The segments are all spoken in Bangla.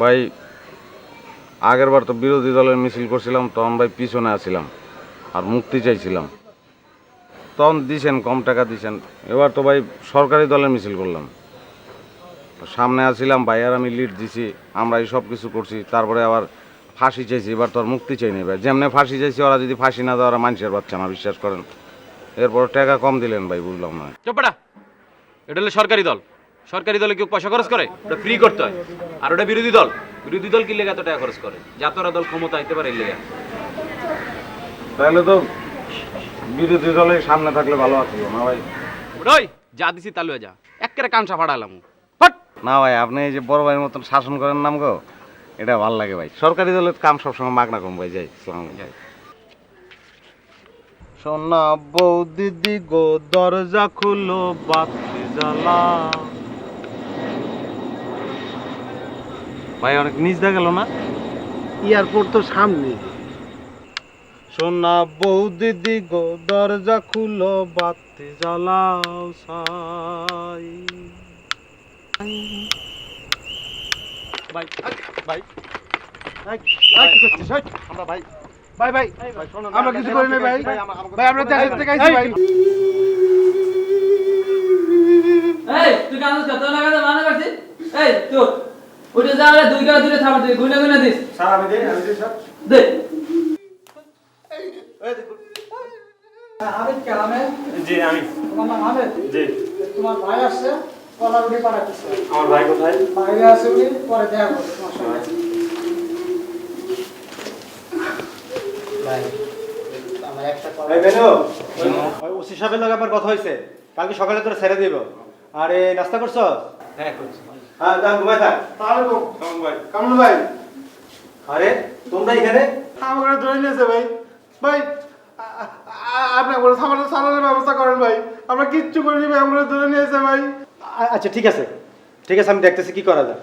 ভাই, আগের বার তো বিরোধী দলের মিছিল করছিলাম, তখন ভাই পিছনে আছিলাম আর মুক্তি চাইছিলাম। তখন দিছেন, কম টাকা দিছেন। এবার তো ভাই সরকারি দলের মিছিল করলাম। সামনে আছিলাম, ভাই, আর আমি লিড দিছি আমরা এই সব কিছু করছি, তারপরে আবার ফাঁসি চাইছি, এবার তো আর মুক্তি চাই নেই ভাই। যেমনে ফাঁসি চাইছি, ওরা যদি ফাঁসি না দেওয়া মানুষের বাচ্চা না, বিশ্বাস করেন। এরপর টাকা কম দিলেন ভাই, বুঝলাম না। চোপড়া এটা হলো সরকারি দল। সরকারি দলে কেউ পয়সা খরচ করে? ওটা ফ্রি করতে হয়। আর ওটা বিরোধী দল? বিরোধী দল কি লেগে এত টাকা খরচ করে? যাতরা দল ক্ষমতা আইতে পারে লেগে তাহলে তো বিরোধী দলের সামনে থাকলে ভালো আছিল না ভাই। ওই যা দিছি তালু যা। একেবারে কানসা ফাড়ালাম না ভাই আপনি এই যে বড় ভাইয়ের মতন শাসন করেন নাম গো এটা ভালো লাগে ভাই। সরকারি দলের কাম সবসময় মাগনা কম ভাই। যাই যাই। সোনা বৌ দিদি গো দরজা খুলো বাতি জ্বালা। ভাই অনেক নিচ দা গেল না? এয়ারপোর্ট তো সামনে। সোনা বৌ দিদি গো দরজা খুলো বাতি জ্বালাও সাই। ভাই ভাই আমরা ভাই ভাই ভাই। আমরা কিছু করি নাই ভাই। ভাই আমরা দেশের থেকে আইছি ভাই। এই তুই কাগজ কত লাগাতে মানা করছিস? এই তো ওটা যা রে দুই গাড়ি দূরে থামতে গুনে গুনে দিস। স্যার আমি দেই আমি দেই স্যার। দে। আবেদ কে জি আমি। তোমার নাম আবেদ জি। তোমার ভাই আসছে কলা রুটি পাঠাচ্ছি আমার ভাই কোথায়? বাইরে আছে উনি পরে দেখা করবে তোমার সঙ্গে ভাই আমার একটা কথা এই বেনু ওই ওসি সাহেবের লগে আমার কথা হয়েছে কালকে সকালে তোরা ছেড়ে দিব। আরে নাস্তা করছ? হ্যাঁ করছি। হ্যাঁ যান ঘুমাই থাক। ভাই? ভাই? আরে তোমরা এখানে? ধরে নিয়েছে ভাই। ভাই আপনি করে সামান্য সালানের ব্যবস্থা করেন ভাই। আমরা কিচ্ছু করিনি ভাই আমরা ধরে নিয়েছে ভাই। আচ্ছা ঠিক আছে। ঠিক আছে আমি দেখতেছি কি করা যায়।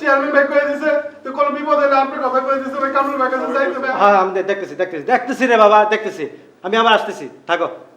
চেয়ারম্যান ভাই। কয়ে দিছে তো কোনো বিপদ হলে আপনার কথা কয়ে দিছে ভাই কামরুল ভাই কাছে যাইতে ভাই হ্যাঁ আমি দেখতেছি দেখতেছি। দেখতেছি রে বাবা দেখতেছি। আমি আবার আসতেছি থাকো।